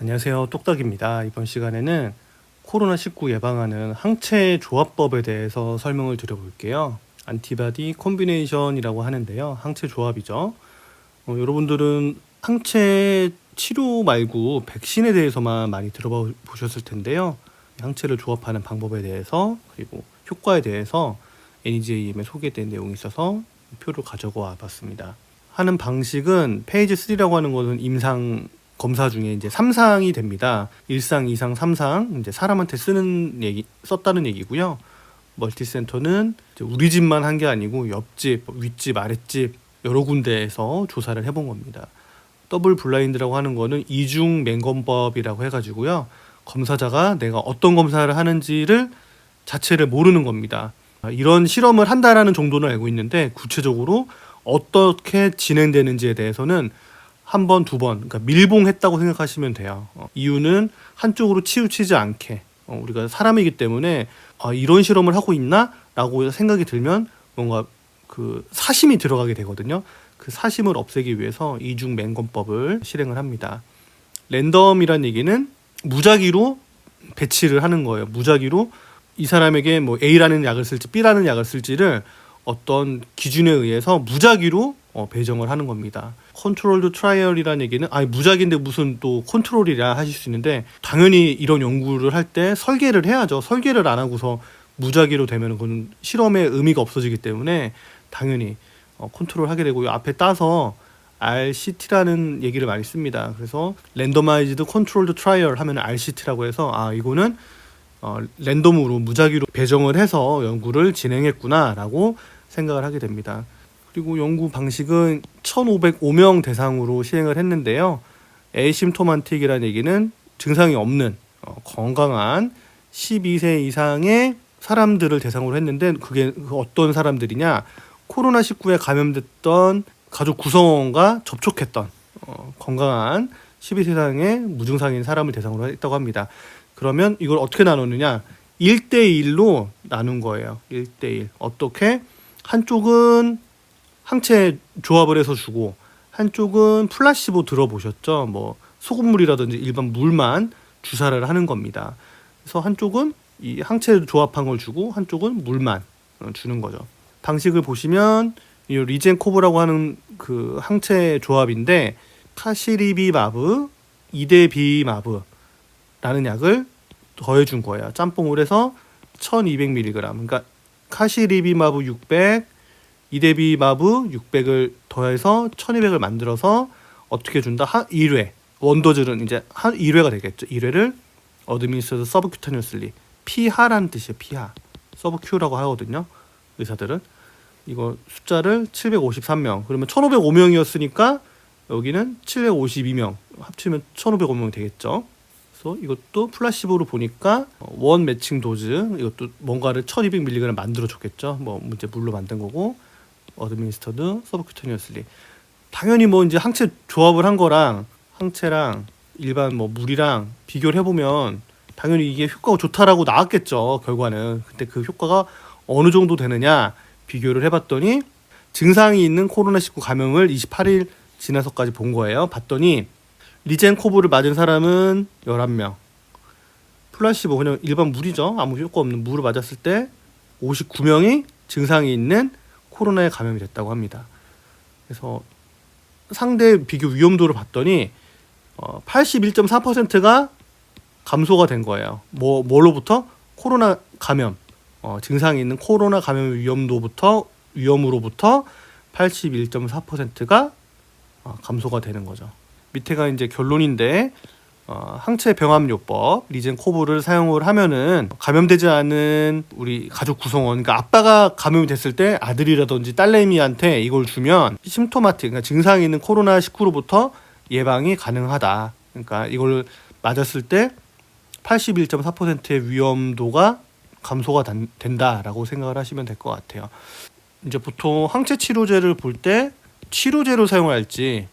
안녕하세요. 똑딱입니다. 이번 시간에는 코로나19 예방하는 항체 조합법에 대해서 설명을 드려볼게요. 안티바디 콤비네이션이라고 하는데요. 항체 조합이죠. 어, 여러분들은 항체 치료 말고 백신에 대해서만 많이 들어보셨을 텐데요. 항체를 조합하는 방법에 대해서 그리고 효과에 대해서 NEJM에 소개된 내용이 있어서 표를 가져와 봤습니다. 하는 방식은 페이지 3라고 하는 것은 임상 검사 중에 이제 3상이 됩니다. 1상, 2상, 3상 이제 사람한테 쓰는 얘기 썼다는 얘기고요. 멀티센터는 우리 집만 한 게 아니고 옆집, 윗집, 아랫집 여러 군데에서 조사를 해본 겁니다. 더블 블라인드라고 하는 거는 이중 맹검법이라고 해가지고요. 검사자가 내가 어떤 검사를 하는지를 자체를 모르는 겁니다. 이런 실험을 한다라는 정도는 알고 있는데 구체적으로 어떻게 진행되는지에 대해서는 한 번, 두 번, 그러니까 밀봉했다고 생각하시면 돼요. 어, 이유는 한쪽으로 치우치지 않게 어, 우리가 사람이기 때문에 아, 이런 실험을 하고 있나라고 생각이 들면 뭔가 그 사심이 들어가게 되거든요. 그 사심을 없애기 위해서 이중 맹검법을 실행을 합니다. 랜덤이란 얘기는 무작위로 배치를 하는 거예요. 무작위로 이 사람에게 뭐 A라는 약을 쓸지 B라는 약을 쓸지를 어떤 기준에 의해서 무작위로 어, 배정을 하는 겁니다. 컨트롤드 트라이얼이라는 얘기는 아니 무작위인데 무슨 또 컨트롤이라 하실 수 있는데 당연히 이런 연구를 할 때 설계를 해야죠. 설계를 안 하고서 무작위로 되면 그건 실험의 의미가 없어지기 때문에 당연히 어, 컨트롤 하게 되고 요 앞에 따서 RCT라는 얘기를 많이 씁니다. 그래서 랜더마이즈드 컨트롤드 트라이얼 하면 RCT라고 해서 아 이거는 어, 랜덤으로 무작위로 배정을 해서 연구를 진행했구나라고 생각을 하게 됩니다. 그리고 연구 방식은 1,505명 대상으로 시행을 했는데요. 에이심토만틱이라는 얘기는 증상이 없는 어, 건강한 12세 이상의 사람들을 대상으로 했는데 그게 그 어떤 사람들이냐? 코로나 19에 감염됐던 가족 구성원과 접촉했던 어, 건강한 12세 이상의 무증상인 사람을 대상으로 했다고 합니다. 그러면 이걸 어떻게 나누느냐? 1대1로 나눈 거예요. 1대1. 어떻게? 한쪽은 항체 조합을 해서 주고 한쪽은 플라시보 들어보셨죠? 뭐 소금물이라든지 일반 물만 주사를 하는 겁니다. 그래서 한쪽은 이 항체 조합한 걸 주고 한쪽은 물만 어, 주는 거죠. 방식을 보시면 이 리젠코브라고 하는 그 항체 조합인데 카시리비 마브, 이데비 마브라는 약을 더해 준 거예요. 짬뽕을 해서 1200mg. 그러니까 카시리비 마브 600, 이데비마브 600을 더해서 1200을 만들어서 어떻게 준다? 한 1회. 원도즐은 이제 한 1회가 되겠죠. 1회를 어드미니스터드 서브큐타니어슬리 피하라는 뜻이에요. 피하. 서브큐라고 하거든요. 의사들은 이거 숫자를 753명. 그러면 1505명이었으니까 여기는 752명. 합치면 1505명 되겠죠. 그래서 이것도 플라시보로 보니까 원 매칭 도즈 이것도 뭔가를 1200mg 만들어 줬겠죠. 뭐 문제 물로 만든 거고 어드미니스터드 서브큐터니어슬리. 당연히 뭐 이제 항체 조합을 한 거랑 항체랑 일반 뭐 물이랑 비교를 해보면 당연히 이게 효과가 좋다라고 나왔겠죠 결과는. 근데 그 효과가 어느 정도 되느냐 비교를 해봤더니 증상이 있는 코로나19 감염을 28일 지나서까지 본 거예요. 봤더니 리젠코브를 맞은 사람은 11명. 플라시보 그냥 일반 물이죠. 아무 효과 없는 물을 맞았을 때 59명이 증상이 있는 코로나에 감염이 됐다고 합니다. 그래서 상대 비교 위험도를 봤더니 어, 81.4%가 감소가 된 거예요. 뭐 뭘로부터 코로나 감염 어, 증상이 있는 코로나 감염 위험도부터 위험으로부터 81.4%가 어, 감소가 되는 거죠. 밑에가 이제 결론인데 어, 항체 병합요법 리젠 코브를 사용을 하면은 감염되지 않은 우리 가족 구성원 그러니까 아빠가 감염이 됐을 때 아들이라든지 딸내미한테 이걸 주면 심토마틱 그러니까 증상이 있는 코로나 19로부터 예방이 가능하다. 그러니까 이걸 맞았을 때 81.4%의 위험도가 감소가 단, 된다라고 생각을 하시면 될 것 같아요. 이제 보통 항체 치료제를 볼 때 치료제로 사용할지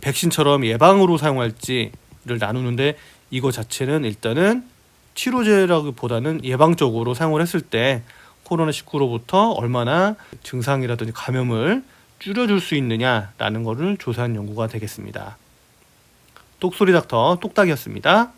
백신처럼 예방으로 사용할지 를 나누는데 이거 자체는 일단은 치료제라기보다는 예방적으로 사용을 했을 때 코로나 19로부터 얼마나 증상이라든지 감염을 줄여줄 수 있느냐라는 것을 조사한 연구가 되겠습니다. 똑소리 닥터 똑딱이었습니다.